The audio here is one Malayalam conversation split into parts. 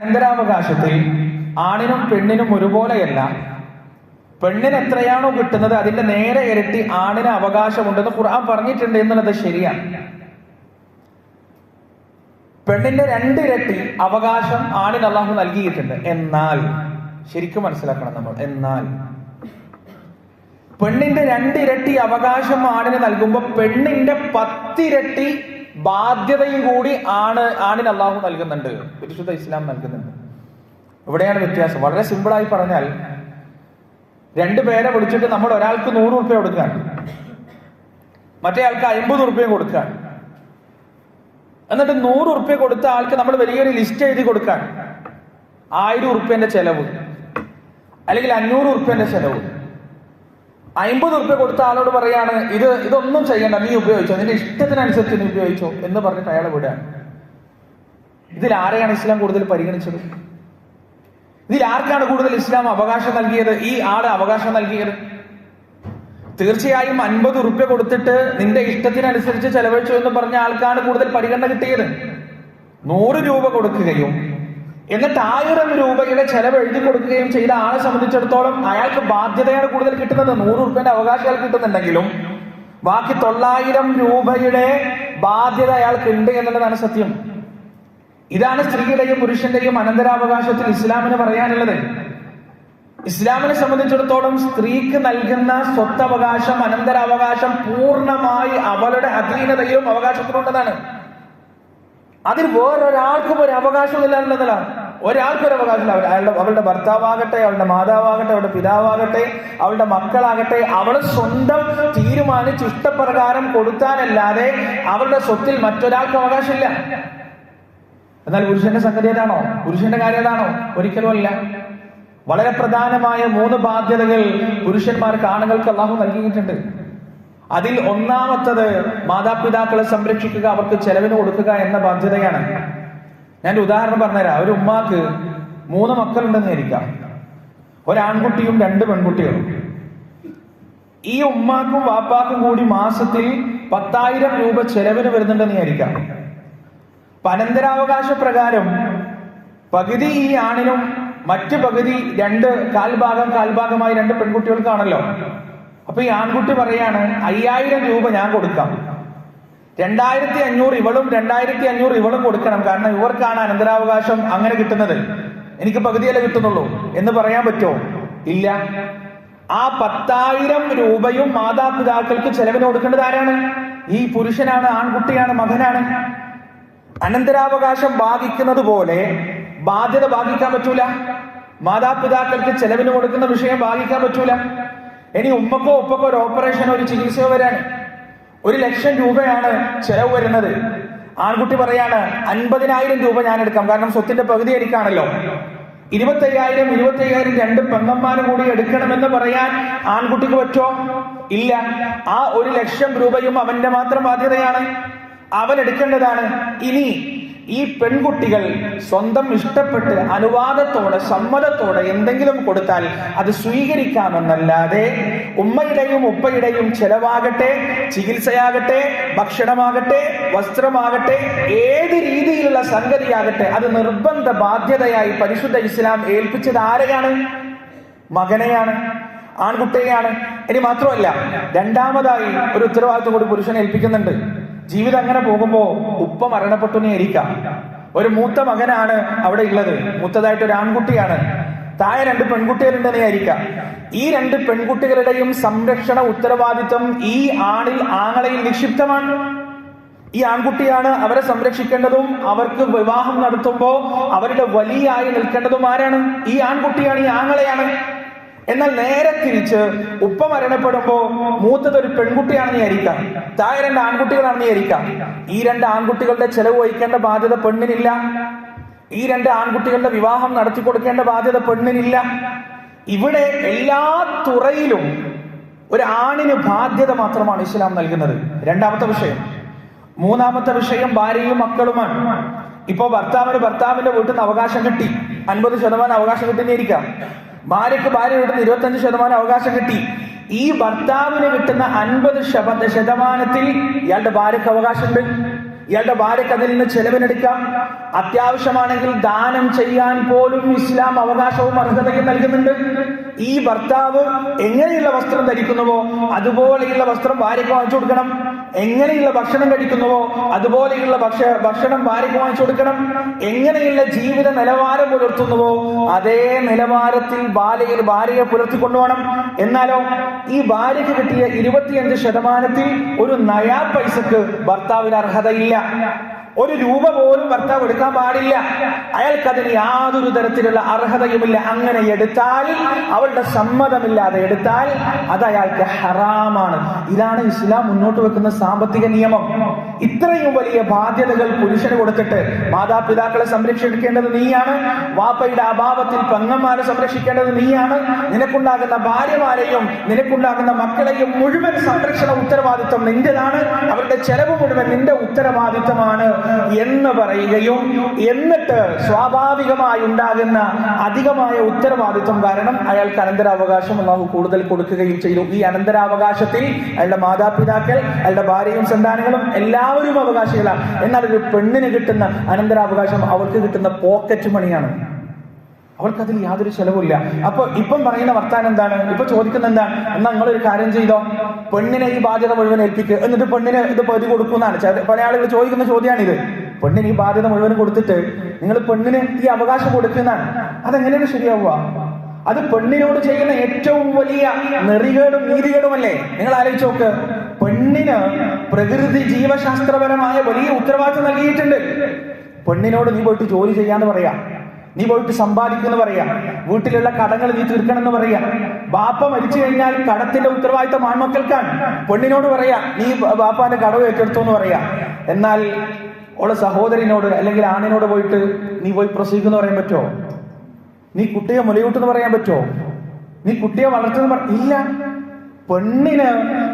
അനന്തരാവകാശത്തിൽ ആണിനും പെണ്ണിനും ഒരുപോലെയല്ല. പെണ്ണിന് എത്രയാണോ കിട്ടുന്നത് അതിന്റെ നേരെ ഇരട്ടി ആണിന് അവകാശമുണ്ടെന്ന് ഖുർആൻ പറഞ്ഞിട്ടുണ്ട് എന്നുള്ളത് ശരിയാണ്. പെണ്ണിന്റെ രണ്ടിരട്ടി അവകാശം ആണിന് അള്ളാഹു നൽകിയിട്ടുണ്ട്. എന്നാൽ ശരിക്കും മനസ്സിലാക്കണം നമ്മൾ എന്നാൽ. പെണ്ണിന്റെ രണ്ടിരട്ടി അവകാശം ആണിന് നൽകുമ്പോൾ പെണ്ണിന്റെ പത്തിരട്ടി ബാധ്യതയും കൂടി ആണ് ആണിന് അള്ളാഹു നൽകുന്നുണ്ട്. പരിശുദ്ധ ഇസ്ലാം നൽകുന്നുണ്ട്. ഇവിടെയാണ് വ്യത്യാസം. വളരെ സിമ്പിളായി പറഞ്ഞാൽ രണ്ടു പേരെ വിളിച്ചിട്ട് നമ്മൾ ഒരാൾക്ക് നൂറ് റുപ്യ കൊടുക്കാൻ മറ്റേ ആൾക്ക് അമ്പത് റുപ്യ കൊടുക്കാൻ. എന്നിട്ട് നൂറ് റുപ്യ കൊടുത്ത ആൾക്ക് നമ്മൾ വലിയൊരു ലിസ്റ്റ് എഴുതി കൊടുക്കാൻ. ആയിരം ഉറുപ്പ്യന്റെ ചെലവ് അല്ലെങ്കിൽ അഞ്ഞൂറ് ഉറുപ്പ്യന്റെ ചെലവ്. അമ്പത് ഉറുപ്പ്യ കൊടുത്ത ആളോട് പറയാണ് ഇത് ഇതൊന്നും ചെയ്യണ്ട നീ ഉപയോഗിച്ചോ നിന്റെ ഇഷ്ടത്തിനനുസരിച്ച് നീ ഉപയോഗിച്ചോ എന്ന് പറഞ്ഞിട്ട് അയാളെ വിടുകയാണ്. ഇതിൽ ആരെയാണ് ഇസ്ലാം കൂടുതൽ പരിഗണിച്ചത്? ഇതിൽ ആർക്കാണ് കൂടുതൽ ഇസ്ലാം അവകാശം നൽകിയത്? ഈ ആൾ അവകാശം നൽകിയത്? തീർച്ചയായും അൻപത് ഉറുപ്യ കൊടുത്തിട്ട് നിന്റെ ഇഷ്ടത്തിനനുസരിച്ച് ചെലവഴിച്ചു എന്ന് പറഞ്ഞ ആൾക്കാണ് കൂടുതൽ പരിഗണന കിട്ടിയത്. നൂറ് രൂപ കൊടുക്കുകയും എന്നിട്ട് ആയിരം രൂപയുടെ ചെലവ് എഴുതി കൊടുക്കുകയും ചെയ്ത ആളെ സംബന്ധിച്ചിടത്തോളം അയാൾക്ക് ബാധ്യതയാണ് കൂടുതൽ കിട്ടുന്നത്. നൂറ് റുപ്യന്റെ അവകാശം അയാൾക്ക് കിട്ടുന്നുണ്ടെങ്കിലും ബാക്കി തൊള്ളായിരം രൂപയുടെ ബാധ്യത അയാൾക്ക് ഉണ്ട് എന്നുള്ളതാണ് സത്യം. ഇതാണ് സ്ത്രീയുടെയും പുരുഷന്റെയും അനന്തരാവകാശത്തിൽ ഇസ്ലാമിന് പറയാനുള്ളത്. ഇസ്ലാമിനെ സംബന്ധിച്ചിടത്തോളം സ്ത്രീക്ക് നൽകുന്ന സ്വത്തവകാശം അനന്തരാവകാശം പൂർണമായി അവളുടെ അധീനതയിലും അവകാശത്തിലുള്ളതാണ് അതിൽ വേറൊരാൾക്കും ഒരു അവകാശമില്ല എന്നുള്ളതാണ് ഒരാൾക്കും ഒരു അവകാശമില്ല. അവർ അയാളുടെ അവളുടെ ഭർത്താവാകട്ടെ അവളുടെ മാതാവാകട്ടെ അവളുടെ പിതാവാകട്ടെ അവളുടെ മക്കളാകട്ടെ അവൾ സ്വന്തം തീരുമാനിച്ച് ഇഷ്ടപ്രകാരം കൊടുത്താനല്ലാതെ അവളുടെ സ്വത്തിൽ മറ്റൊരാൾക്ക് അവകാശമില്ല. എന്നാൽ പുരുഷന്റെ സംഗതി ഏതാണോ? പുരുഷന്റെ കാര്യം ഏതാണോ? ഒരിക്കലും അല്ല. വളരെ പ്രധാനമായ മൂന്ന് ബാധ്യതകൾ പുരുഷന്മാർക്ക് ആണുങ്ങൾക്ക് അള്ളാഹു നൽകിയിട്ടുണ്ട്. അതിൽ ഒന്നാമത്തത് മാതാപിതാക്കളെ സംരക്ഷിക്കുക അവർക്ക് ചെലവിന് കൊടുക്കുക എന്ന ബാധ്യതയാണ്. ഞാൻ ഉദാഹരണം പറഞ്ഞുതരാം. ഒരു ഉമ്മാക്ക് മൂന്ന് മക്കളുണ്ടെന്ന് ഇരിക്കാം ഒരാൺകുട്ടിയും രണ്ട് പെൺകുട്ടികളും. ഈ ഉമ്മാക്കും വാപ്പാക്കും കൂടി മാസത്തിൽ പത്തായിരം രൂപ ചെലവിന് വരുന്നുണ്ടെന്ന് വിചാരിക്കാം. പനന്തരാവകാശ പ്രകാരം പകുതി ഈ ആണിനും മറ്റു പകുതി രണ്ട് കാൽഭാഗം കാൽഭാഗമായി രണ്ട് പെൺകുട്ടികൾക്കാണല്ലോ. അപ്പൊ ഈ ആൺകുട്ടി പറയാണ് അയ്യായിരം രൂപ ഞാൻ കൊടുക്കാം. രണ്ടായിരത്തി അഞ്ഞൂറ് ഇവളും രണ്ടായിരത്തി അഞ്ഞൂറ് ഇവളും കൊടുക്കണം. കാരണം ഇവർക്കാണ് അനന്തരാവകാശം അങ്ങനെ കിട്ടുന്നത്. എനിക്ക് പകുതിയല്ലേ കിട്ടുന്നുള്ളൂ. എന്ന് പറയാൻ പറ്റുമോ? ഇല്ല. ആ പത്തായിരം രൂപയും മാതാപിതാക്കൾക്ക് ചെലവിന് കൊടുക്കേണ്ടത് ആരാണ്? ഈ പുരുഷനാണ് ആൺകുട്ടിയാണ് മകനാണ്. അനന്തരാവകാശം ബാധിക്കുന്നത് പോലെ ബാധ്യത ബാധിക്കാൻ പറ്റൂല. മാതാപിതാക്കൾക്ക് ചെലവിന് കൊടുക്കുന്ന വിഷയം ബാധിക്കാൻ പറ്റൂല. ഇനി ഉമ്മക്കോ ഉപ്പക്കോ ഒരു ഓപ്പറേഷനോ ഒരു ചികിത്സയോ വരാൻ ഒരു ലക്ഷം രൂപയാണ് ചെലവ് വരുന്നത്. ആൺകുട്ടി പറയാണ് അൻപതിനായിരം രൂപ ഞാൻ എടുക്കാം. കാരണം സ്വത്തിന്റെ പകുതി എനിക്കാണല്ലോ. ഇരുപത്തയ്യായിരം ഇരുപത്തയ്യായിരം രണ്ട് പെങ്ങന്മാരും കൂടി എടുക്കണമെന്ന് പറയാൻ ആൺകുട്ടിക്ക് പറ്റോ? ഇല്ല. ആ ഒരു ലക്ഷം രൂപയും അവന്റെ മാത്രം ബാധ്യതയാണ്. അവൻ എടുക്കേണ്ടതാണ്. ഇനി ഈ പെൺകുട്ടികൾ സ്വന്തം ഇഷ്ടപ്പെട്ട് അനുവാദത്തോടെ സമ്മതത്തോടെ എന്തെങ്കിലും കൊടുത്താൽ അത് സ്വീകരിക്കാമെന്നല്ലാതെ ഉമ്മയുടെയും ഉപ്പയുടെയും ചെലവാകട്ടെ ചികിത്സയാകട്ടെ ഭക്ഷണമാകട്ടെ വസ്ത്രമാകട്ടെ ഏത് രീതിയിലുള്ള സംഗതിയാകട്ടെ അത് നിർബന്ധ ബാധ്യതയായി പരിശുദ്ധ ഇസ്ലാം ഏൽപ്പിച്ചത് ആരെയാണ്? മകനെയാണ് ആൺകുട്ടിയെയാണ്. ഇനി മാത്രമല്ല രണ്ടാമതായി ഒരു ഉത്തരവാദിത്വം കൂടി പുരുഷനെ ഏൽപ്പിക്കുന്നുണ്ട്. ജീവിതം അങ്ങനെ പോകുമ്പോ ഉപ്പ മരണപ്പെട്ടു ഇരിക്കാം. ഒരു മൂത്ത മകനാണ് അവിടെ ഉള്ളത് മൂത്തതായിട്ട് ഒരു ആൺകുട്ടിയാണ്. താഴെ രണ്ട് പെൺകുട്ടികളുണ്ടെന്നേ ആയിരിക്കാം. ഈ രണ്ട് പെൺകുട്ടികളുടെയും സംരക്ഷണ ഉത്തരവാദിത്വം ഈ ആണിൽ ആങ്ങളയിൽ നിക്ഷിപ്തമാണ്. ഈ ആൺകുട്ടിയാണ് അവരെ സംരക്ഷിക്കേണ്ടതും അവർക്ക് വിവാഹം നടത്തുമ്പോ അവരുടെ വലിയായി നിൽക്കേണ്ടതും ആരാണ്? ഈ ആൺകുട്ടിയാണ് ഈ ആങ്ങളെയാണ്. എന്നാൽ നേരെ തിരിച്ച് ഉപ്പ മരണപ്പെടുമ്പോ മൂത്തത് ഒരു പെൺകുട്ടിയാണെന്ന് വിചാരിക്കാം താഴെ രണ്ട് ആൺകുട്ടികളാണെന്ന് വിചാരിക്കാം ഈ രണ്ട് ആൺകുട്ടികളുടെ ചെലവ് വഹിക്കേണ്ട ബാധ്യത പെണ്ണിനില്ല. ഈ രണ്ട് ആൺകുട്ടികളുടെ വിവാഹം നടത്തി കൊടുക്കേണ്ട ബാധ്യത പെണ്ണിനില്ല. ഇവിടെ എല്ലാ തുറയിലും ഒരു ആണിന് ബാധ്യത മാത്രമാണ് ഇസ്ലാം നൽകുന്നത്. രണ്ടാമത്തെ വിഷയം. മൂന്നാമത്തെ വിഷയം ഭാര്യയും മക്കളുമാണ്. ഇപ്പോ ഭർത്താവിന് ഭർത്താവിന്റെ വീട്ടിൽ നിന്ന് അവകാശം കിട്ടി. അൻപത് ശതമാനം അവകാശം കിട്ടുന്നിരിക്കാം ഭാര്യക്ക് ഭാര്യ കിട്ടുന്ന ഇരുപത്തഞ്ച് ശതമാനം അവകാശം കിട്ടി. ഈ ഭർത്താവിന് കിട്ടുന്ന അൻപത് ശതമാനത്തിൽ ഇയാളുടെ ഭാര്യക്ക് അവകാശമുണ്ട്. ഇയാളുടെ ഭാര്യക്ക് അതിൽ നിന്ന് ചെലവിനെടുക്കാം. അത്യാവശ്യമാണെങ്കിൽ ദാനം ചെയ്യാൻ പോലും ഇസ്ലാം അവകാശവും അർഹതയും നൽകുന്നുണ്ട്. ഈ ഭർത്താവ് എങ്ങനെയുള്ള വസ്ത്രം ധരിക്കുന്നുവോ അതുപോലെയുള്ള വസ്ത്രം ഭാര്യയ്ക്ക് വാങ്ങിച്ചു കൊടുക്കണം. എങ്ങനെയുള്ള ഭക്ഷണം കഴിക്കുന്നുവോ അതുപോലെയുള്ള ഭക്ഷ ഭക്ഷണം ഭാര്യയ്ക്ക് വാങ്ങിച്ചു കൊടുക്കണം. എങ്ങനെയുള്ള ജീവിത നിലവാരം പുലർത്തുന്നുവോ അതേ നിലവാരത്തിൽ ബാലയിൽ ഭാര്യയെ പുലർത്തിക്കൊണ്ടുപോകണം. എന്നാലോ ഈ ഭാര്യയ്ക്ക് കിട്ടിയ ഇരുപത്തിയഞ്ച് ശതമാനത്തിൽ ഒരു നയാ പൈസക്ക് ഭർത്താവിന് അർഹതയില്ല. ഒരു രൂപ പോലും ഭർത്താവ് എടുക്കാൻ പാടില്ല. അയാൾക്കതിന് യാതൊരു തരത്തിലുള്ള അർഹതയുമില്ല. അങ്ങനെ എടുത്താൽ അവളുടെ സമ്മതമില്ലാതെ എടുത്താൽ അത് അയാൾക്ക് ഹറാമാണ്. ഇതാണ് ഇസ്ലാം മുന്നോട്ട് വെക്കുന്ന സാമ്പത്തിക നിയമം. ഇത്രയും വലിയ ബാധ്യതകൾ പുരുഷന് കൊടുത്തിട്ട് മാതാപിതാക്കളെ സംരക്ഷിക്കേണ്ടത് നീയാണ്. വാപ്പയുടെ അഭാവത്തിൽ പെങ്ങന്മാരെ സംരക്ഷിക്കേണ്ടത് നീയാണ്. നിനക്കുണ്ടാകുന്ന ഭാര്യമാരെയും നിനക്കുണ്ടാകുന്ന മക്കളെയും മുഴുവൻ സംരക്ഷണ ഉത്തരവാദിത്വം നിന്റേതാണ്. അവരുടെ ചെലവ് മുഴുവൻ നിന്റെ ഉത്തരവാദിത്വമാണ്. എന്ന് പറയുകയും എന്നിട്ട് സ്വാഭാവികമായി ഉണ്ടാകുന്ന അധികമായ ഉത്തരവാദിത്വം കാരണം അയാൾക്ക് അനന്തരാവകാശം അള്ളാഹു കൂടുതൽ കൊടുക്കുകയും ചെയ്തു. ഈ അനന്തരാവകാശത്തിൽ അയാളുടെ മാതാപിതാക്കൾ അയാളുടെ ഭാര്യയും സന്താനങ്ങളും എല്ലാവരും അവകാശികളാണ്. എന്നാൽ ഒരു പെണ്ണിന് കിട്ടുന്ന അനന്തരാവകാശം അവർക്ക് കിട്ടുന്ന പോക്കറ്റ് മണിയാണ്. അവൾക്ക് അതിൽ യാതൊരു ചെലവുമില്ല. അപ്പൊ ഇപ്പം പറയുന്ന വർത്താനം എന്താണ്? ഇപ്പൊ ചോദിക്കുന്ന എന്താണ്? എന്നാ നിങ്ങൾ ഒരു കാര്യം ചെയ്തോ? പെണ്ണിനെ ഈ ബാധ്യത മുഴുവൻ ഏൽപ്പിക്കുക എന്നിട്ട് പെണ്ണിന് ഇത് പതി കൊടുക്കുന്നതാണ് പല ആളുകൾ ചോദിക്കുന്ന ചോദ്യമാണിത്. പെണ്ണിന് ഈ ബാധ്യത മുഴുവൻ കൊടുത്തിട്ട് നിങ്ങൾ പെണ്ണിന് ഈ അവകാശം കൊടുക്കുന്നതാണ് അതെങ്ങനെയാണ് ശരിയാവുക? അത് പെണ്ണിനോട് ചെയ്യുന്ന ഏറ്റവും വലിയ നെറികേടും നീതികേടുമല്ലേ? നിങ്ങൾ ആലോചിച്ച് നോക്ക്. പെണ്ണിന് പ്രകൃതി ജീവശാസ്ത്രപരമായ വലിയ ഉത്തരവാദിത്വം നൽകിയിട്ടുണ്ട്. പെണ്ണിനോട് നീ പോയിട്ട് ജോലി ചെയ്യാന്ന് പറയാം. നീ പോയിട്ട് സമ്പാദിക്കുന്ന പറയാ. വീട്ടിലുള്ള കടങ്ങൾ നീ തീർക്കണം എന്ന് പറയാ. ബാപ്പ മരിച്ചു കഴിഞ്ഞാൽ കടത്തിന്റെ ഉത്തരവാദിത്തം ആൺമക്കൾക്കാണ്. പെണ്ണിനോട് പറയാ നീ ബാപ്പാന്റെ കടവ് ഏറ്റെടുത്തു എന്ന് പറയാ. എന്നാൽ ഓളെ സഹോദരനോട് അല്ലെങ്കിൽ ആണിനോട് പോയിട്ട് നീ പോയി പ്രസവിക്കുന്ന പറയാൻ പറ്റുമോ? നീ കുട്ടിയെ മുലയൂട്ടെന്ന് പറയാൻ പറ്റുമോ? നീ കുട്ടിയെ വളർത്തുന്ന ഇല്ല. പെണ്ണിന്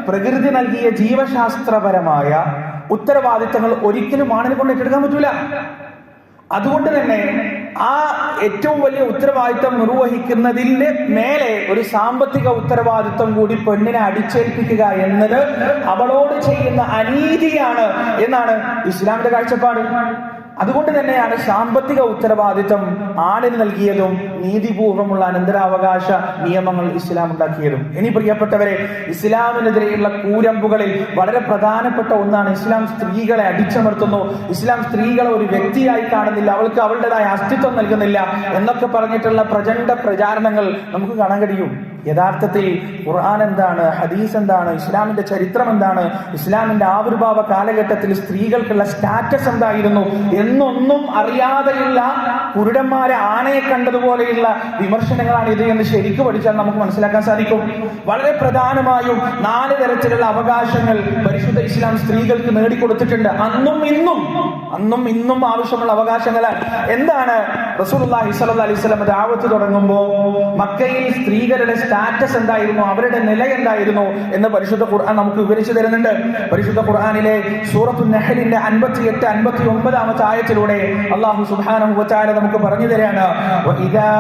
പ്രകൃതി നൽകിയ ജീവശാസ്ത്രപരമായ ഉത്തരവാദിത്തങ്ങൾ ഒരിക്കലും ആണിനെ കൊണ്ട് ഏറ്റെടുക്കാൻ പറ്റൂല. അതുകൊണ്ട് തന്നെ ആ ഏറ്റവും വലിയ ഉത്തരവാദിത്തം നിർവഹിക്കുന്നതിന് മേലെ ഒരു സാമ്പത്തിക ഉത്തരവാദിത്തം കൂടി പെണ്ണിനെ അടിച്ചേൽപ്പിക്കുക എന്നത് അവളോട് ചെയ്യുന്ന അനീതിയാണ് എന്നാണ് ഇസ്ലാമിന്റെ കാഴ്ചപ്പാട്. അതുകൊണ്ട് തന്നെയാണ് സാമ്പത്തിക ഉത്തരവാദിത്വം ആണിന് നൽകിയതും നീതിപൂർവമുള്ള അനന്തരാവകാശ നിയമങ്ങൾ ഇസ്ലാം ഉണ്ടാക്കിയതും. ഇനി പ്രിയപ്പെട്ടവരെ ഇസ്ലാമിനെതിരെയുള്ള കൂരമ്പുകളിൽ വളരെ പ്രധാനപ്പെട്ട ഒന്നാണ് ഇസ്ലാം സ്ത്രീകളെ അടിച്ചമർത്തുന്നു. ഇസ്ലാം സ്ത്രീകളെ ഒരു വ്യക്തിയായി കാണുന്നില്ല അവൾക്ക് അവളുടേതായ അസ്തിത്വം നൽകുന്നില്ല എന്നൊക്കെ പറഞ്ഞിട്ടുള്ള പ്രചണ്ഡ പ്രചാരണങ്ങൾ നമുക്ക് കാണാൻ കഴിയും. യഥാർത്ഥത്തിൽ ഖുർആൻ എന്താണ് ഹദീസ് എന്താണ് ഇസ്ലാമിന്റെ ചരിത്രം എന്താണ് ഇസ്ലാമിന്റെ ആവിർഭാവ കാലഘട്ടത്തിൽ സ്ത്രീകൾക്കുള്ള സ്റ്റാറ്റസ് എന്തായിരുന്നു എന്നൊന്നും അറിയാതെയുള്ള കുരുടന്മാരെ ആനയെ കണ്ടതുപോലെയുള്ള വിമർശനങ്ങളാണ് ഇത് എന്ന് ശരിക്കും പഠിച്ചാൽ നമുക്ക് മനസ്സിലാക്കാൻ സാധിക്കും. വളരെ പ്രധാനമായും നാല് തരത്തിലുള്ള അവകാശങ്ങൾ പരിശുദ്ധ ഇസ്ലാം സ്ത്രീകൾക്ക് നേടിക്കൊടുത്തിട്ടുണ്ട്. അന്നും ഇന്നും അന്നും ഇന്നും ആവശ്യമുള്ള അവകാശങ്ങളാണ് എന്താണ്? റസൂൽ അലൈഹി വസല്ലം ദാവത്ത് തുടങ്ങുമ്പോൾ മക്കയിൽ സ്ത്രീകളുടെ സ്റ്റാറ്റസ് എന്തായിരുന്നു അവരുടെ നില എന്തായിരുന്നു എന്ന് പരിശുദ്ധ ഖുർആൻ നമുക്ക് വിവരിച്ചു തരുന്നുണ്ട് പരിശുദ്ധ ഖുർആനിലെ സൂറത്തു നഹലിന്റെ അൻപത്തി എട്ട് അൻപത്തി ഒമ്പതാമത്തെ ആയത്തിലൂടെ അള്ളാഹു സുബ്ഹാനഹു വതആല നമുക്ക് പറഞ്ഞു തരാണ് وَإِذَا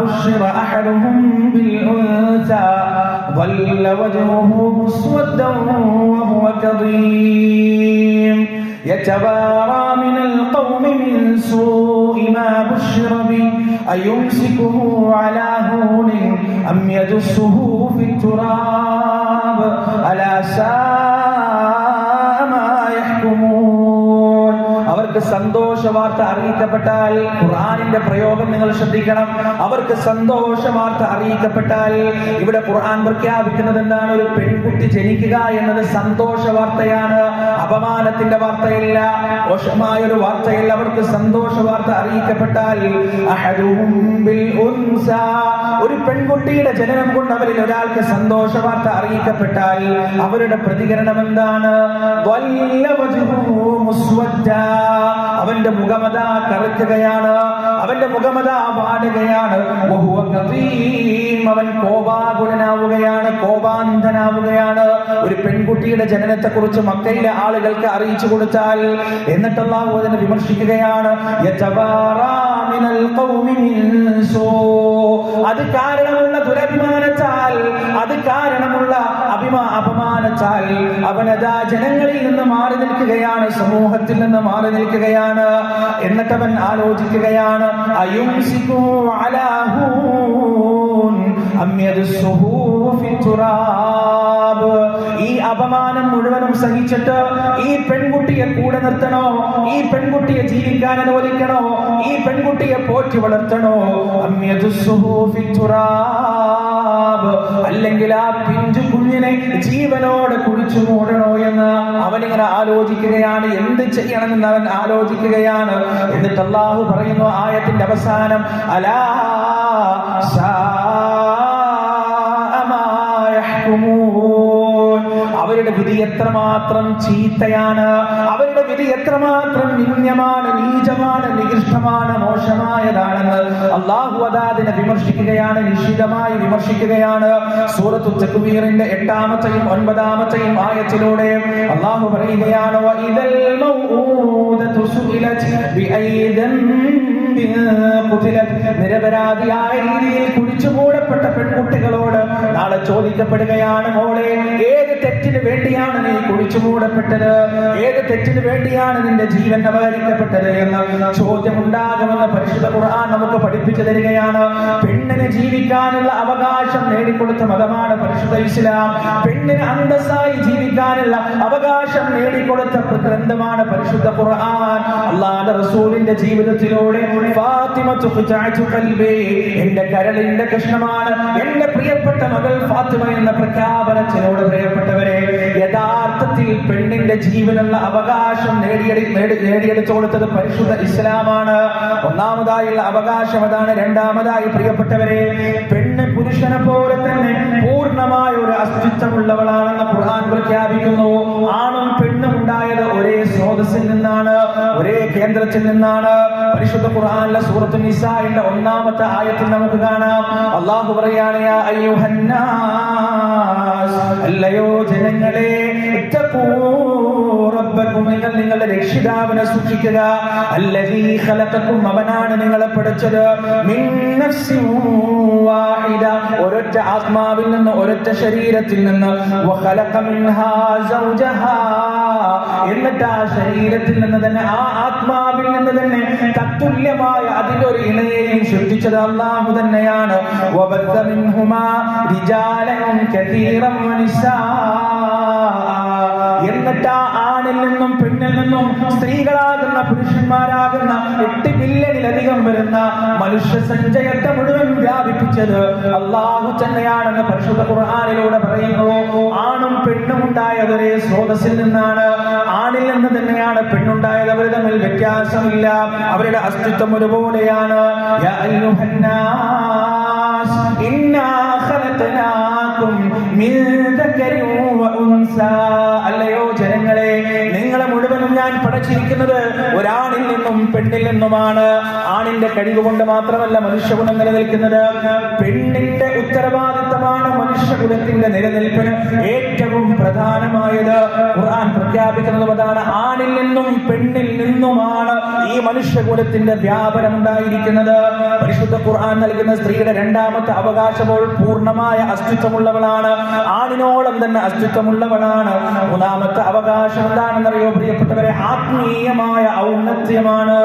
بُشِّرَ أَحَدُهُم بِالْأُنثَى ظَلَّ وَجْهُهُ مُسْوَدًّا وَهُوَ كَظِيمٌ يتوارى من القوم من سوء ما بشر به أيمسكه على هون أم يدسه في التراب ألا ساء ما يحكمون അവർക്ക് സന്തോഷ വാർത്ത അറിയിക്കപ്പെട്ടാൽ ഖുർആാനിന്റെ പ്രയോഗം നിങ്ങൾ ശ്രദ്ധിക്കണം. അവർക്ക് സന്തോഷവാർത്ത അറിയിക്കപ്പെട്ടാൽ ഇവിടെ ഖുർആൻ പ്രഖ്യാപിക്കുന്നത് എന്താണ് ഒരു പെൺകുട്ടി ജനിക്കുക എന്നത് സന്തോഷ വാർത്തയാണ് അപമാനത്തിന്റെ വാർത്തയല്ല. മോശമായ ഒരു വാർത്തയല്ല. അവർക്ക് സന്തോഷ വാർത്ത അറിയിക്കപ്പെട്ടാൽ. ഒരു പെൺകുട്ടിയുടെ ജനനം കൊണ്ട് അവരിൽ ഒരാൾക്ക് സന്തോഷ വാർത്ത അറിയിക്കപ്പെട്ടാൽ അവരുടെ പ്രതികരണം എന്താണ്. അവന്റെ മുഖമത കറുക്കുകയാണ് അവന്റെ മുഖമത വാടുകയാണ്. അവൻ കോപാകുലനാവുകയാണ് കോപാന്തനാവുകയാണ് ഒരു പെൺകുട്ടിയുടെ ജനനത്തെ കുറിച്ച് മക്കയിലെ ആളുകൾക്ക് അറിയിച്ചു കൊടുത്താൽ എന്നിട്ട് അള്ളാഹു അതിനെ വിമർശിക്കുകയാണ്. അത് കാരണമുള്ള ദുരഭിമാനത്താൽ അത് കാരണമുള്ള അഭിമാ കാരണത്താൽ അവനതാ ജനങ്ങളിൽ നിന്ന് മാറി നിൽക്കുകയാണ് സമൂഹത്തിൽ നിന്ന് മാറി നിൽക്കുകയാണ്. എന്നിട്ടവൻ ആലോചിക്കുകയാണ് അയുംസിക്കൂ ഈ അപമാനം മുഴുവനും സഹിച്ചിട്ട് ഈ പെൺകുട്ടിയെ കൂടെ നിർത്തണോ? ഈ പെൺകുട്ടിയെ ജീവിക്കാൻ അനുവദിക്കണോ? ഈ പെൺകുട്ടിയെ പോറ്റി വളർത്തണോ? അല്ലെങ്കിൽ ആ പിഞ്ചു കുഞ്ഞിനെ ജീവനോടെ കുഴിച്ചു മൂടണോ എന്ന് അവനിങ്ങനെ ആലോചിക്കുകയാണ്. എന്ത് ചെയ്യണമെന്ന് അവൻ ആലോചിക്കുകയാണ്. എന്നിട്ട് അള്ളാഹു പറയുന്നു ആയത്തിന്റെ അവസാനം അലാ എത്രമാത്രം ചീത്തയാണ് അവരുടെ വിധി എത്രമാത്രം നിന്ദ്യമാണ് നീചമാണ് നികൃഷ്ടമാണ് മോശമായതാണെന്ന് അള്ളാഹു അതാദിനെ വിമർശിക്കുകയാണ് നിശ്ചിതമായി വിമർശിക്കുകയാണ് സൂറത്തു തക്വീറിന്റെ എട്ടാമത്തെയും ഒൻപതാമത്തെയും ആയത്തിലൂടെ അള്ളാഹു പറയുകയാണ്. നിരപരാധിയായ രീതിയിൽ കുഴിച്ചു മൂടപ്പെട്ട പെൺകുട്ടികളോട് നാളെ ചോദിക്കപ്പെടുകയാണ് മോളെ ഏത് തെറ്റിന് വേണ്ടിയാണ് നീ കുഴിച്ചു മൂടപ്പെട്ടത്? ഏത് തെറ്റിന് വേണ്ടിയാണ് നിന്റെ ജീവൻ അപഹരിക്കപ്പെട്ടത്? എന്ന ചോദ്യം ഉണ്ടാകുമെന്ന് പരിശുദ്ധ ഖുർആൻ നമുക്ക് പഠിപ്പിച്ചു തരികയാണ്. പെണ്ണിന് ജീവിക്കാനുള്ള അവകാശം നേടിക്കൊടുത്ത മതമാണ് പരിശുദ്ധ ഇസ്ലാം. പെണ്ണിന് അന്തസ്സായി ജീവിക്കാനുള്ള അവകാശം നേടിക്കൊടുത്ത ഗ്രന്ഥമാണ് പരിശുദ്ധ ഖുർആൻ. അള്ളാഹുവിന്റെ റസൂലിന്റെ ജീവിതത്തിലൂടെ ഖൽബി എന്റെ കരളിന്റെ കഷ്ണമാണ് എന്റെ പ്രിയപ്പെട്ട മകൾ ഫാത്തിമ എന്ന പ്രഖ്യാപനത്തിലൂടെ പ്രിയപ്പെട്ടവരെ യഥാർത്ഥത്തിൽ പെണ്ണിന്റെ ജീവനുള്ള അവകാശം നേടിയെടു നേടി- നേടിയെടുത്തു കൊടുത്തത് പരിശുദ്ധ ഇസ്ലാമാണ്. ഒന്നാമതായുള്ള അവകാശം അതാണ്. രണ്ടാമതായി പ്രിയപ്പെട്ടവരെ പെണ്ണ് പുരുഷനെ പോലെ തന്നെ പൂർണമായ ഒരു അസ്തിത്വമുള്ളവളാണെന്ന് ഖുർആൻ പ്രഖ്യാപിക്കുന്നു. ആണും പെണ്ണും ഉണ്ടായത് ഒരേ സ്രോതസ്സിൽ നിന്നാണ് ഒരേ കേന്ദ്രത്തിൽ നിന്നാണ്. പരിശുദ്ധ ഖുർആനിലെ സൂറത്തു നിസാഇന്റെ ഒന്നാമത്തെ ആയത്തിൽ നമുക്ക് കാണാം. അള്ളാഹു പറയാണ് അല്ലയോ ജനങ്ങളെ നിങ്ങൾ നിങ്ങളുടെ രക്ഷിതാവിനെ സൂക്ഷിക്കുക. അല്ലദീ ഖലഖക്കും അവനാണ് നിങ്ങളെ പഠിച്ചത്. ഒരൊറ്റ ആത്മാവിൽ നിന്ന് ഒരൊറ്റ ശരീരത്തിൽ നിന്ന്. എന്നിട്ട് ആ ശരീരത്തിൽ നിന്ന് തന്നെ ആ ആത്മാവിൽ നിന്ന് തന്നെ തത്തുല്യമായ അതിന്റെ ഒരു ഇണയെയും സൃഷ്ടിച്ചത് അള്ളാഹു തന്നെയാണ്. എന്നിട്ട് ആ ആണിൽ നിന്നും പെണ്ണിൽ നിന്നും സ്ത്രീകളാകുന്ന പുരുഷന്മാരാകുന്ന എട്ട് ബില്യണിലധികം വരുന്ന മനുഷ്യ സഞ്ചയത്തെ മുഴുവൻ വ്യാപിപ്പിച്ചത് അള്ളാഹു തന്നെയാണെന്ന് പരിശുദ്ധ ഖുർആാനിലൂടെ പറയുന്നു. ആണും പെണ്ണും ഉണ്ടായത് ഒരേ സ്രോതസ്സിൽ നിന്നാണ്. ആണിൽ നിന്ന് തന്നെയാണ് പെണ്ണുണ്ടായത്. അവർ തമ്മിൽ വ്യത്യാസമില്ല. അവരുടെ അസ്തിത്വം ഒരുപോലെയാണ്. അല്ലയോ ജനങ്ങളെ നിങ്ങളെ മുഴുവനും ഞാൻ പടച്ചിരിക്കുന്നത് ഒരാണിൽ നിന്നും പെണ്ണിൽ നിന്നുമാണ്. ആണിന്റെ കഴിവ് കൊണ്ട് മാത്രമല്ല മനുഷ്യഗുണം നിലനിൽക്കുന്നത്. പെണ്ണിന്റെ ഉത്തരവാദിത്തമാണ് മനുഷ്യകുലത്തിന്റെ നിലനിൽപ്പിന് ഏറ്റവും പ്രധാനമായത് ഖുർആൻ പ്രഖ്യാപിക്കുന്നത് അതാണ് ആണിൽ നിന്നും പെണ്ണിൽ നിന്നുമാണ് ഈ മനുഷ്യകുലത്തിന്റെ വ്യാപനം ഉണ്ടായിരിക്കുന്നത് പരിശുദ്ധ ഖുർആൻ നൽകുന്ന സ്ത്രീയുടെ രണ്ടാമത്തെ അവകാശമോൾ പൂർണമായ അസ്തിത്വമുള്ളവളാണ്. ആണിനോളം തന്നെ അസ്തിത്വമുള്ളവളാണ്. മൂന്നാമത്തെ അവകാശം എന്താണെന്നറിയോ പ്രിയപ്പെട്ടവരെ? ആത്മീയമായ ഔന്നത്യമാണ്.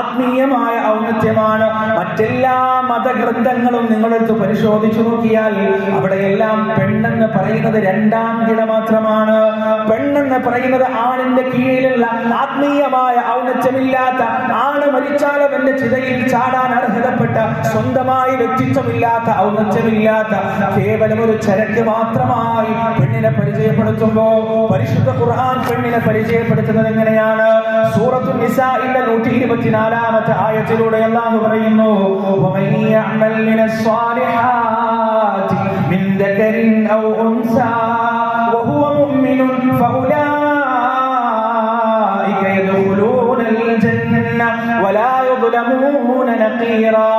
ആത്മീയമായ ഔന്നത്യമാണ്. മറ്റെല്ലാ മതഗ്രന്ഥങ്ങളും നിങ്ങളെടുത്ത് പരിശോധിച്ചു നോക്കിയാൽ അവിടെയെല്ലാം എല്ലാം പെണ്ണെന്ന് പറയുന്നത് രണ്ടാം കിട മാത്രമാണ്. പെണ്ണെന്ന് പറയുന്നത് ആണിന്റെ കീഴിലുള്ള ആത്മീയമായ ഔന്നത്യമില്ലാത്ത ആണ് മരിച്ചാലും എന്റെ ചിതയിൽ ചാടാൻ അർഹതപ്പെട്ട സ്വന്തമായി വ്യക്തിത്വമില്ലാത്ത ഔന്നത്യമില്ലാത്ത കേവലം ഒരു ചരക്ക് മാത്രമായി പെണ്ണിനെ പരിചയപ്പെടുത്തുമ്പോ പരിശുദ്ധ ഖുർആൻ പെണ്ണിനെ പരിചയപ്പെടുത്തുന്നത് എങ്ങനെയാണ്? സൂറത്തു നിസാഇന്റെ നൂറ്റി ഇരുപത്തിനാലാമത്തെ ആയത്തിലൂടെ അല്ലാഹു പറയുന്നു من الصالحات من ذكر أو أنثى وهو مؤمن فأولئك يدخلون الجنة ولا يظلمون نقيرا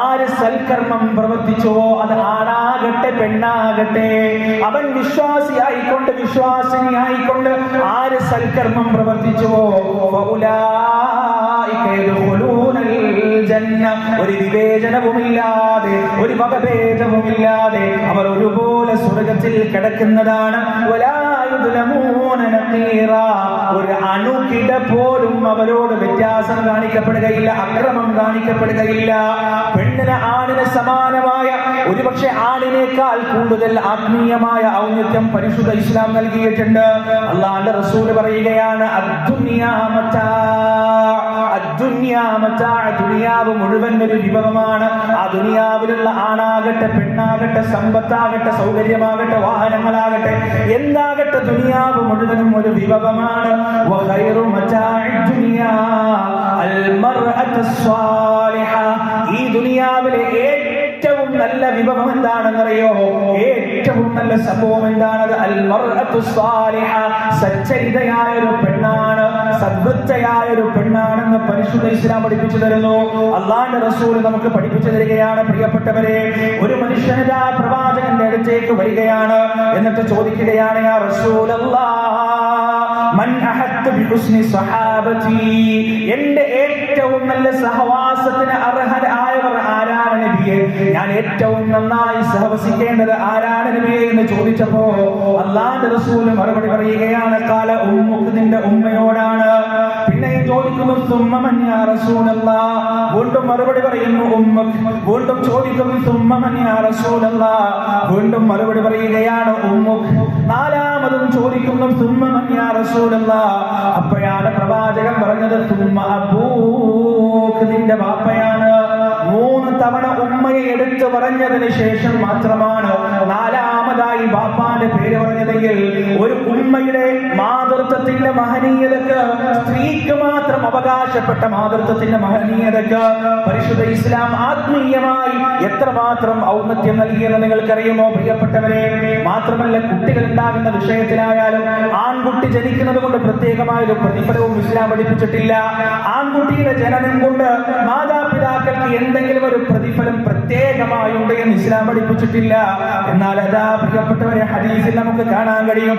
ആര് സൽക്കർമ്മം പ്രവർത്തിച്ചുവോ അത് ആണാകട്ടെ പെണ്ണാകട്ടെ അവൻ വിശ്വാസിയായിക്കൊണ്ട് വിശ്വാസിനിയായിക്കൊണ്ട് ആര് സൽക്കർമ്മം പ്രവർത്തിച്ചുവോ ഫൗലായിക ഉലൈക യദ്ഖുലൂനൽ ജന്ന ഒരു വിവേചനവുമില്ലാതെ ഒരു വകഭേദവുമില്ലാതെ അവർ ഒരുപോലെ സ്വർഗത്തിൽ കിടക്കുന്നതാണ്. ഒരു അണുകിട പോലും അവരോട് വ്യത്യാസം കാണിക്കപ്പെടുകയില്ല അക്രമം കാണിക്കപ്പെടുകയില്ല പെണ്ണിന് ആണിന് സമാനമായ ഒരുപക്ഷെ ആണിനേക്കാൾ കൂടുതൽ ആത്മീയമായ ഔന്നത്യം പരിശുദ്ധ ഇസ്ലാം നൽകിയിട്ടുണ്ട് അള്ളാന്റെ റസൂൽ പറയുകയാണ് അദ്ദുനിയാ. ദുനിയാവ് മുഴുവൻ ഒരു വിഭവമാണ് ആ ദുനിയാവിലുള്ള ആണാകട്ടെ പെണ്ണാകട്ടെ സമ്പത്താകട്ടെ സൗകര്യമാകട്ടെ വാഹനങ്ങളാകട്ടെ എന്താകട്ടെ ദുനിയാവ് മുഴുവനും ഒരു വിഭവമാണ്. ഈ ദുനിയാവിലെ ഏറ്റവും നല്ല വിഭവം എന്താണെന്നറിയോ? ഏറ്റവും നല്ല സംഭവം എന്താണത്. സച്ചരിതയായ ഒരു പെണ്ണാണ് സദ്വൃത്തയായ ഒരു പെണ്ണാണെന്ന് പരിശുദ്ധ ഇസ്ലാം പഠിപ്പിച്ചു തരുന്നു. അള്ളാന്റെ റസൂൽ നമുക്ക് പഠിപ്പിച്ചു തരികയാണ് പ്രിയപ്പെട്ടവരെ. ഒരു മനുഷ്യനതാ പ്രവാചകന്റെ അടുത്തേക്ക് വരികയാണ് എന്നിട്ട് ചോദിക്കുകയാണ് ആ റസൂൽ എന്റെ ഏറ്റവും നല്ല സഹവാസത്തിന് നബിയെ ഞാൻ ഏറ്റവും നന്നായി സഹവസിക്കേണ്ടത് ആരാണ് നബിയെ എന്ന് ചോദിച്ചപ്പോ അള്ളാന്റെ റസൂൽ മറുപടി പറയുകയാണ് കാല ഉമ്മുക്ക് നിന്റെ ഉമ്മയോടാണ്. പിന്നെയും ചോദിക്കുന്നു തുമ്മമൻ റസൂലല്ല? വീണ്ടും മറുപടി പറയുന്നു ഉമ്മക്ക്. വീണ്ടും ചോദിക്കുന്നു തുമ്മമൻ റസൂലല്ല? വീണ്ടും മറുപടി പറയുകയാണ് ഉമ്മുക്ക്. നാലാമതും ചോദിക്കുന്നു തുമ്മമൻ റസൂലല്ല? അപ്പോഴാണ് പ്രവാചകൻ പറഞ്ഞത് സുമ്മ അബൂക്ക് നിന്റെ ബാപ്പയാണ് മൂന്ന് തവണ ഉമ്മയെ എടുത്തു പറഞ്ഞതിന് ശേഷം മാത്രമാണ് നാലാമതായി ബാപ്പാന്റെ പേര് പറഞ്ഞതെങ്കിൽ ഒരു ഉമ്മയുടെ മാതൃത്വത്തിന്റെ മഹനീയതക്ക് സ്ത്രീക്ക് മാത്രം അവകാശപ്പെട്ട മാതൃത്വത്തിന്റെ മഹനീയതക്ക് പരിശുദ്ധ ഇസ്ലാം ആത്മീയമായി എത്രമാത്രം ഔന്നത്യം നൽകിയെന്ന് നിങ്ങൾക്കറിയുമോ പ്രിയപ്പെട്ടവരെ? മാത്രമല്ല കുട്ടികൾ ഉണ്ടാകുന്ന വിഷയത്തിലായാലും ആൺകുട്ടി ജനിക്കുന്നത് കൊണ്ട് പ്രത്യേകമായ ഒരു പ്രതിഫലവും ഇസ്ലാം പഠിപ്പിച്ചിട്ടില്ല. ആൺകുട്ടിയുടെ ജനനം കൊണ്ട് മാതാപിതാക്കൾക്ക് എന്തെങ്കിലും ഒരു പ്രതിഫലം പ്രത്യേകമായുണ്ട് എന്ന് ഇസ്ലാം പഠിപ്പിച്ചിട്ടില്ല എന്നാൽ അതാ പ്രിയപ്പെട്ടവരെ ഹദീസിൽ നമുക്ക് കാണാൻ കഴിയും.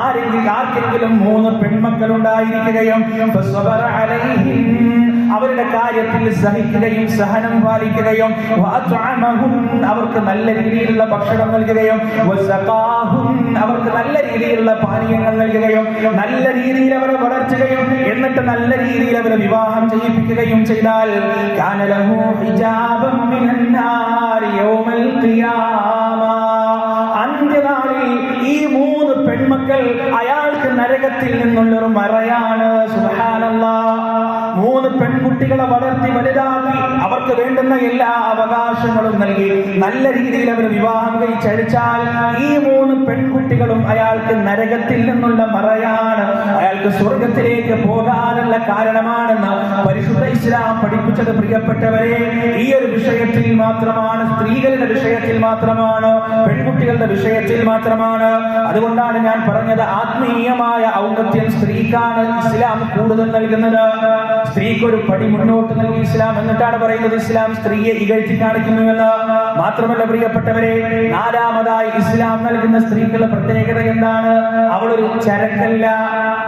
ആരെങ്കിലും ആർക്കെങ്കിലും മൂന്ന് പെൺമക്കൾ ഉണ്ടായിരിക്കുകയും അവരുടെ കാര്യത്തിൽ സഹിക്കുകയും സഹനം പാലിക്കുകയും അവർക്ക് നല്ല രീതിയിലുള്ള ഭക്ഷണം നൽകുകയും അവർക്ക് നല്ല രീതിയിലുള്ള പാനീയങ്ങൾ നൽകുകയും നല്ല രീതിയിൽ അവരെ വളർത്തുകയും എന്നിട്ട് നല്ല രീതിയിൽ അവരെ വിവാഹം ചെയ്യിപ്പിക്കുകയും ചെയ്താൽ കാനലഹു യൗമൽ ഖിയാമ. അന്ത്യനാളിൽ ഈ മൂന്ന് പെൺമക്കൾ അയാൾക്ക് നരകത്തിൽ നിന്നുള്ളൊരു മറയാണ്. സുബ്ഹാനല്ലാഹ് മൂന്ന് പെൺകുട്ടികളെ വളർത്തി വലുതാക്കി അവർക്ക് വേണ്ടുന്ന എല്ലാ അവകാശങ്ങളും നൽകി. നല്ല രീതിയിൽ അവർ വിവാഹം കഴിച്ചാൽ ഈ മൂന്ന് പെൺകുട്ടികളും അയാൾക്ക് നരകത്തിൽ നിന്നുള്ള മറയാണ്. അയാൾക്ക് സ്വർഗത്തിലേക്ക് പോകാനുള്ള കാരണമാണെന്ന് പരിശുദ്ധ ഇസ്ലാം പഠിപ്പിച്ചത് പ്രിയപ്പെട്ടവരെ ഈ ഒരു വിഷയത്തിൽ മാത്രമാണ് സ്ത്രീകളുടെ വിഷയത്തിൽ മാത്രമാണ് പെൺകുട്ടികളുടെ വിഷയത്തിൽ മാത്രമാണ്. അതുകൊണ്ടാണ് ഞാൻ പറഞ്ഞത് ആത്മീയമായ ഔന്നത്യം സ്ത്രീക്കാണ് ഇസ്ലാം കൂടുതൽ നൽകുന്നത്. സ്ത്രീക്ക് ഒരു പടി മുന്നോട്ട് നൽകി ഇസ്ലാം എന്നിട്ടാണ് പറയുന്നത്. ഇസ്ലാം സ്ത്രീയെ ഇകഴ്ത്തി കാണിക്കുന്നുവെന്ന് മാത്രമല്ല പ്രിയപ്പെട്ടവരെ നാലാമതായി ഇസ്ലാം നൽകുന്ന സ്ത്രീക്കുള്ള പ്രത്യേകത എന്താണ്? അവളൊരു ചരക്കല്ല.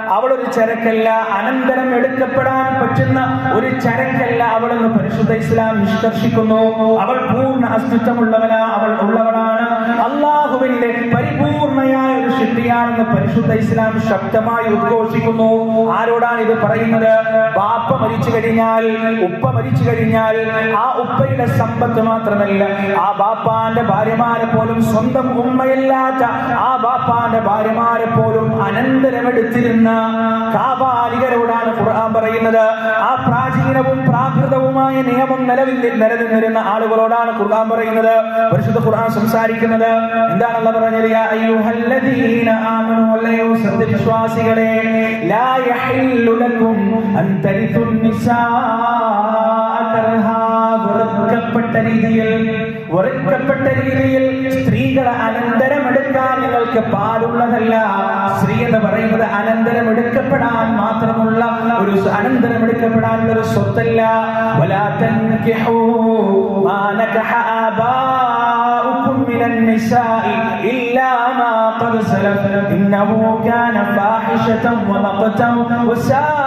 അവളൊരു ചരക്കല്ല. അനന്തരം എടുക്കപ്പെടാൻ പറ്റുന്ന ഒരു ചരക്കല്ല അവളെന്ന് പരിശുദ്ധ ഇസ്ലാം നിഷ്കർഷിക്കുന്നു. അവൾ പൂർണ അസ്തിത്വമുള്ളവനാ. അവൾ ഉള്ളവളാണ്. ഒരു പരിശുദ്ധ ഇസ്ലാം ശക്തമായി ഉദ്ഘോഷിക്കുന്നു. ആരോടാണ് ഇത് പറയുന്നത്? ബാപ്പ മരിച്ചു കഴിഞ്ഞാൽ ഉപ്പ മരിച്ചു കഴിഞ്ഞാൽ ആ ഉപ്പയുടെ സമ്പത്ത് മാത്രമല്ല ആ ബാപ്പാന്റെ ഭാര്യമാരെ പോലും സ്വന്തം ഉമ്മയല്ലാത്ത ആ ബാപ്പാന്റെ ഭാര്യമാരെ പോലും അനന്തരമെടുത്തിരുന്ന കാബാലികരോടാണ് ഖുർആൻ പറയുന്നത്. ആ പ്രാചീനവും പ്രാകൃതവുമായ നിയമം നിലവിൽ നിലനിന്നിരുന്ന ആളുകളോടാണ് ഖുർആൻ പറയുന്നത്. പരിശുദ്ധ ഖുർആൻ സംസാരിക്കുന്നത് എന്താണല്ലോ പറഞ്ഞത് യാ അയ്യുഹല്ലദീന അൻ രീതിയിൽ വെറുക്കപ്പെട്ട രീതിയിൽ സ്ത്രീകളെ അനന്തരമെടുക്കാൻ നിങ്ങൾക്ക് പാടുള്ളതല്ല സ്ത്രീ എന്ന് പറയുന്നത് അനന്തരമെടുക്കപ്പെടാൻ മാത്രമുള്ള ഒരു അനന്തരമെടുക്കപ്പെടാനുള്ള ഒരു സ്വത്തല്ല ولا تنكحوا ما نكح آباؤكم من النساء إلا ما قد سلف إنه كان فاحشة ومقتا وساء سبيلا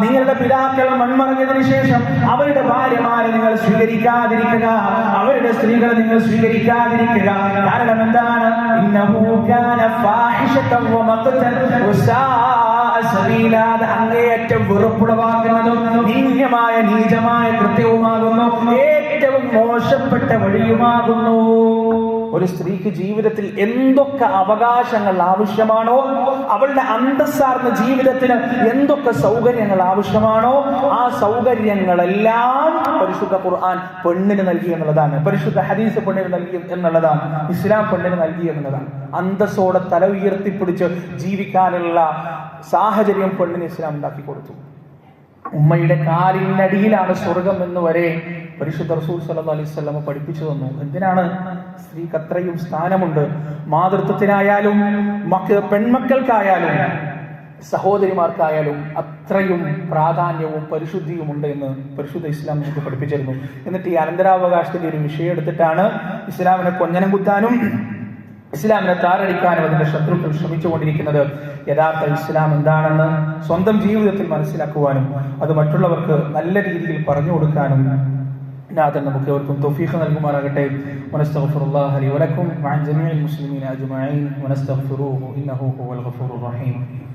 നിങ്ങളുടെ പിതാക്കൾ മൺമറഞ്ഞതിനു ശേഷം അവരുടെ ഭാര്യമാരെ നിങ്ങൾ സ്വീകരിക്കാതിരിക്കുക. അവരുടെ സ്ത്രീകളെ നിങ്ങൾ സ്വീകരിക്കാതിരിക്കുക. കാരണം എന്താണ്? അങ്ങേയറ്റം വെറുപ്പുളവാക്കുന്നതും നിന്ദ്യമായ നീചമായ കൃത്യവുമാകുന്നു. ഏറ്റവും മോശപ്പെട്ട വഴിയുമാകുന്നു. ഒരു സ്ത്രീക്ക് ജീവിതത്തിൽ എന്തൊക്കെ അവകാശങ്ങൾ ആവശ്യമാണോ അവളുടെ അന്തസ്സാർന്ന ജീവിതത്തിന് എന്തൊക്കെ സൗകര്യങ്ങൾ ആവശ്യമാണോ ആ സൗകര്യങ്ങളെല്ലാം പരിശുദ്ധ ഖുർആൻ പെണ്ണിന് നൽകി എന്നുള്ളതാണ്. പരിശുദ്ധ ഹദീസ് പെണ്ണിന് നൽകി എന്നുള്ളതാണ്. ഇസ്ലാം പെണ്ണിന് നൽകി എന്നുള്ളതാണ്. അന്തസ്സോടെ തല ഉയർത്തിപ്പിടിച്ച് ജീവിക്കാനുള്ള സാഹചര്യം പെണ്ണിന് ഇസ്ലാം ഉണ്ടാക്കി കൊടുത്തു. ഉമ്മയുടെ കാലിനടിയിലാണ് സ്വർഗം എന്ന് വരെ പരിശുദ്ധ റസൂൽ സല്ലാ അലൈഹി പഠിപ്പിച്ചു തന്നു. എന്തിനാണ് സ്ത്രീക്ക് അത്രയും സ്ഥാനമുണ്ട്? മാതൃത്വത്തിനായാലും മക്ക പെൺമക്കൾക്കായാലും സഹോദരിമാർക്കായാലും അത്രയും പ്രാധാന്യവും പരിശുദ്ധിയും ഉണ്ട് എന്ന് പരിശുദ്ധ ഇസ്ലാം നമുക്ക് പഠിപ്പിച്ചിരുന്നു. എന്നിട്ട് ഈ അനന്തരാവകാശത്തിന്റെ ഒരു വിഷയം എടുത്തിട്ടാണ് ഇസ്ലാമിനെ കൊഞ്ഞനം കുത്താനും ഇസ്ലാമിനെ താറടിക്കാനും അതിന്റെ ശത്രുക്കൾ ശ്രമിച്ചുകൊണ്ടിരിക്കുന്നത്. യഥാർത്ഥ ഇസ്ലാം എന്താണെന്ന് സ്വന്തം ജീവിതത്തിൽ മനസ്സിലാക്കുവാനും അത് മറ്റുള്ളവർക്ക് നല്ല രീതിയിൽ പറഞ്ഞു കൊടുക്കാനും നാഥൻ നമുക്ക് ഏവർക്കും തൗഫീഖ് നൽകുമാറാകട്ടെ. വനസ്തഗ്ഫിറുല്ലാഹ ലി വലക്കും. വഅൻ ജമീഇൽ മുസ്ലിമീന അജ്മഈൻ. വനസ്തഗ്ഫിറൂഹു ഇന്നഹു ഹുവൽ ഗഫൂറുർ റഹീം.